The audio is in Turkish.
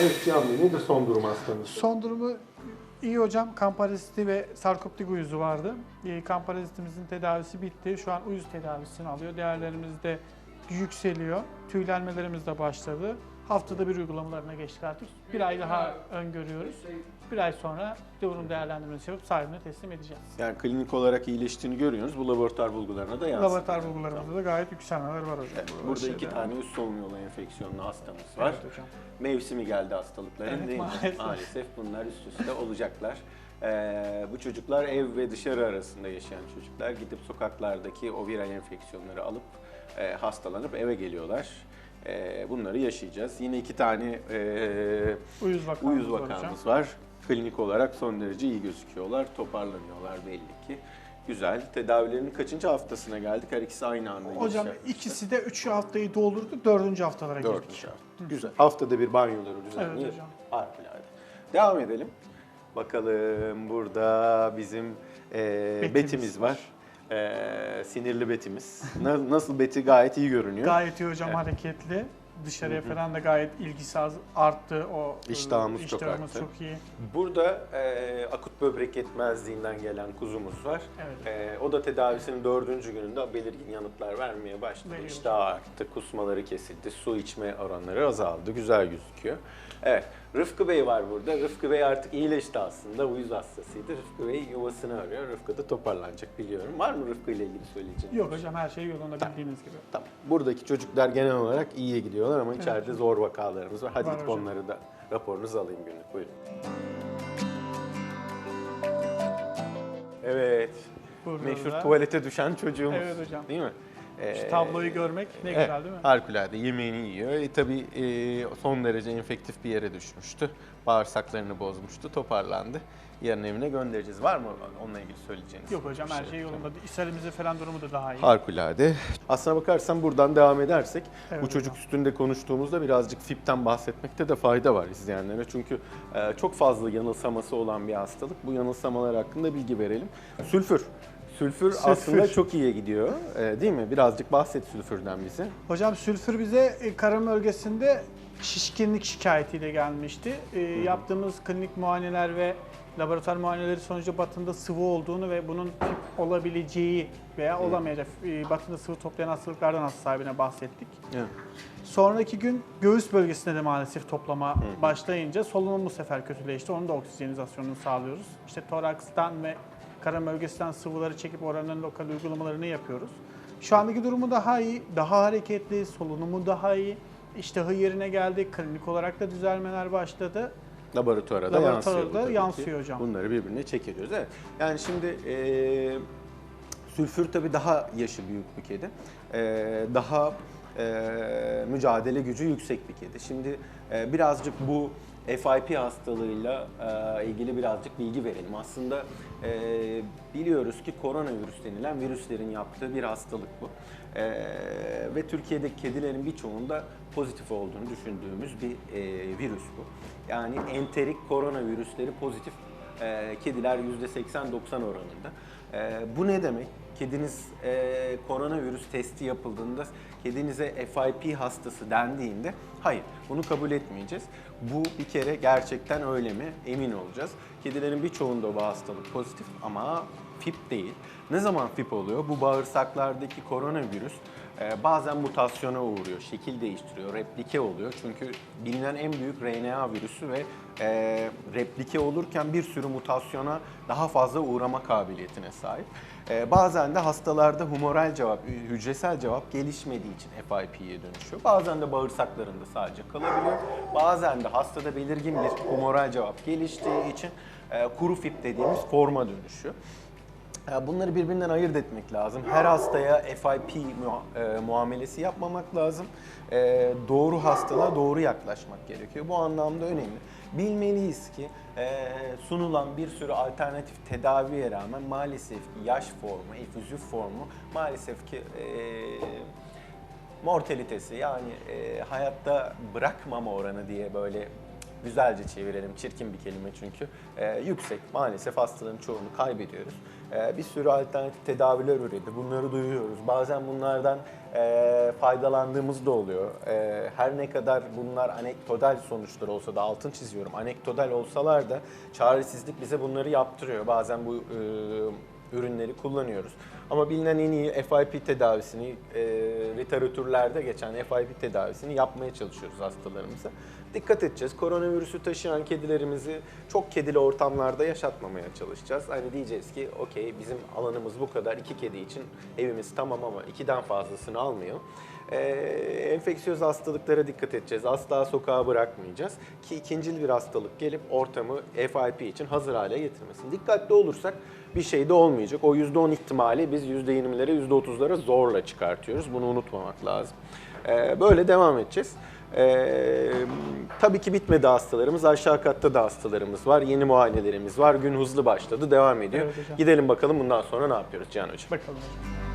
Evet Cihan Bey nedir son durum hastanın? Son durumu iyi hocam. Kan ve sarkoptik uyuzu vardı. Parazitimizin tedavisi bitti. Şu an uyuz tedavisini alıyor. Değerlerimiz de yükseliyor. Tüylenmelerimiz de başladı. Haftada bir uygulamalarına geçtik artık. Bir ay daha öngörüyoruz. Bir ay sonra durum değerlendirmesi yapıp sahibine teslim edeceğiz. Yani klinik olarak iyileştiğini görüyoruz. Bu laboratuvar bulgularına da yansıyor. Laboratuvar bulgularımızda da gayet yükselmeler var hocam. Evet, Bu burada şeyde. iki tane üst solunum yolu enfeksiyonlu hastamız var. Evet hocam. Mevsimi geldi hastalıkların Evet, değil mi? maalesef. Maalesef bunlar üst üste olacaklar. Ee, bu çocuklar ev ve dışarı arasında yaşayan çocuklar. Gidip sokaklardaki o viral enfeksiyonları alıp e, hastalanıp eve geliyorlar. E, bunları yaşayacağız. Yine iki tane e, Uyuz vakamız uyuz var vakamız var. Klinik olarak son derece iyi gözüküyorlar. Toparlanıyorlar belli ki. Güzel. Tedavilerinin kaçıncı haftasına geldik? Her ikisi aynı anda Hocam geçer. ikisi de 3 haftayı doldurdu. 4. haftalara Dördüncü girdik. hafta. Güzel. Haftada bir banyoları düzenleyip Evet hocam. harikulade. Devam edelim. Bakalım burada bizim e, Betimiz betimiz var. E, sinirli betimiz. Na- Nasıl beti gayet iyi görünüyor. Gayet iyi hocam Evet. hareketli. Dışarıya falan da gayet ilgisi az arttı. O e, İştahımız çok iştahımız arttı. çok iyi. Burada e, akut böbrek yetmezliğinden gelen kuzumuz var. Evet. E, o da tedavisinin dördüncü gününde belirgin yanıtlar vermeye başladı. Veriyor. İştah arttı, kusmaları kesildi, su içme oranları azaldı. Güzel gözüküyor. Evet, Rıfkı Bey var burada. Rıfkı Bey artık iyileşti aslında. Uyuz hastasıydı. Rıfkı Bey yuvasını arıyor. Rıfkı da toparlanacak biliyorum. Var mı Rıfkı ile ilgili söyleyeceğiniz? Yok hocam her şey yolunda bildiğiniz gibi. Tamam. Buradaki çocuklar genel olarak iyiye gidiyorlar ama içeride zor vakalarımız var. Hadi Var hocam. onları da raporunuzu alayım günlük. Buyurun. Evet. Burada Meşhur da- tuvalete düşen çocuğumuz. Evet hocam. Değil mi? Ee, Şu tabloyu görmek ne evet, güzel değil mi? Harikulade yemeğini yiyor. E, tabii e, son derece infektif bir yere düşmüştü. Bağırsaklarını bozmuştu. Toparlandı. Yarın evine göndereceğiz. Var mı onunla ilgili söyleyeceğiniz? Yok hocam her bir şey yolunda. İshalimizi falan durumu da daha iyi. Harikulade. Aslına bakarsan buradan devam edersek Evet bu çocuk hocam. üstünde konuştuğumuzda birazcık FIP'ten bahsetmekte de fayda var izleyenlere. Çünkü e, çok fazla yanılsaması olan bir hastalık. Bu yanılsamalar hakkında bilgi verelim. Sülfür. Sülfür, aslında çok iyiye gidiyor e, değil mi? Birazcık bahset sülfürden bize. Hocam sülfür bize e, karın bölgesinde şişkinlik şikayetiyle gelmişti. E, yaptığımız klinik muayeneler ve laboratuvar muayeneleri sonucu batında sıvı olduğunu ve bunun tip olabileceği veya olamayacak e, batında sıvı toplayan hastalıklardan hasta sahibine bahsettik. Sonraki gün göğüs bölgesinde de maalesef toplama başlayınca solunum bu sefer kötüleşti. Onun da oksijenizasyonunu sağlıyoruz. İşte torakstan ve karın bölgesinden sıvıları çekip oranın lokal uygulamalarını yapıyoruz. Şu andaki durumu daha iyi, daha hareketli, solunumu daha iyi. İştahı yerine geldi, klinik olarak da düzelmeler başladı. Laboratuvara da yansıyor. bu tabii ki. yansıyor hocam. Bunları birbirine çekiyoruz. Evet. Yani şimdi e, sülfür tabii daha yaşı büyük bir kedi. E, daha e, mücadele gücü yüksek bir kedi. Şimdi e, birazcık bu FIP hastalığıyla e, ilgili birazcık bilgi verelim. Aslında e, biliyoruz ki koronavirüs denilen virüslerin yaptığı bir hastalık bu. E, ve Türkiye'deki kedilerin birçoğunda pozitif olduğunu düşündüğümüz bir e, virüs bu. Yani enterik koronavirüsleri pozitif e, kediler %80-90 oranında. E, bu ne demek? Kediniz e, koronavirüs testi yapıldığında kedinize FIP hastası dendiğinde hayır bunu kabul etmeyeceğiz. Bu bir kere gerçekten öyle mi emin olacağız. Kedilerin birçoğunda bu hastalık pozitif ama FIP değil. Ne zaman FIP oluyor? Bu bağırsaklardaki koronavirüs bazen mutasyona uğruyor, şekil değiştiriyor, replike oluyor. Çünkü bilinen en büyük RNA virüsü ve e, replike olurken bir sürü mutasyona daha fazla uğrama kabiliyetine sahip. E, bazen de hastalarda humoral cevap, hücresel cevap gelişmediği için FIP'ye dönüşüyor. Bazen de bağırsaklarında sadece kalabiliyor. Bazen de hastada belirgin bir humoral cevap geliştiği için e, kuru FIP dediğimiz forma dönüşüyor. Ya Bunları birbirinden ayırt etmek lazım. Her hastaya FIP e, muamelesi yapmamak lazım. E, doğru hastalığa doğru yaklaşmak gerekiyor. Bu anlamda önemli. Bilmeliyiz ki e, sunulan bir sürü alternatif tedaviye rağmen maalesef ki yaş formu, efüzif formu maalesef ki e, mortalitesi yani hayatta bırakmama oranı diye böyle güzelce çevirelim. Çirkin bir kelime çünkü. E, yüksek. Maalesef hastalığın çoğunu kaybediyoruz. e, bir sürü alternatif tedaviler üretti. Bunları duyuyoruz. Bazen bunlardan e, faydalandığımız da oluyor. E, her ne kadar bunlar anekdotal sonuçlar olsa da altın çiziyorum. Anekdotal olsalar da çaresizlik bize bunları yaptırıyor. Bazen bu e, ürünleri kullanıyoruz. Ama bilinen en iyi FIP tedavisini, e, literatürlerde geçen FIP tedavisini yapmaya çalışıyoruz hastalarımıza. Dikkat edeceğiz. Koronavirüsü taşıyan kedilerimizi çok kedili ortamlarda yaşatmamaya çalışacağız. Hani diyeceğiz ki okey bizim alanımız bu kadar. iki kedi için evimiz tamam ama ikiden fazlasını almıyor. Ee, enfeksiyöz hastalıklara dikkat edeceğiz. Asla sokağa bırakmayacağız. Ki ikincil bir hastalık gelip ortamı FIP için hazır hale getirmesin. Dikkatli olursak bir şey de olmayacak. O %10 ihtimali biz %20'lere, %30'lara zorla çıkartıyoruz. Bunu unutmamak lazım. Ee, böyle devam edeceğiz. Ee, tabii ki bitmedi hastalarımız. Aşağı katta da hastalarımız var. Yeni muayenelerimiz var. Gün hızlı başladı, devam ediyor. Evet hocam. Gidelim bakalım bundan sonra ne yapıyoruz Cihan Hocam. Bakalım hocam.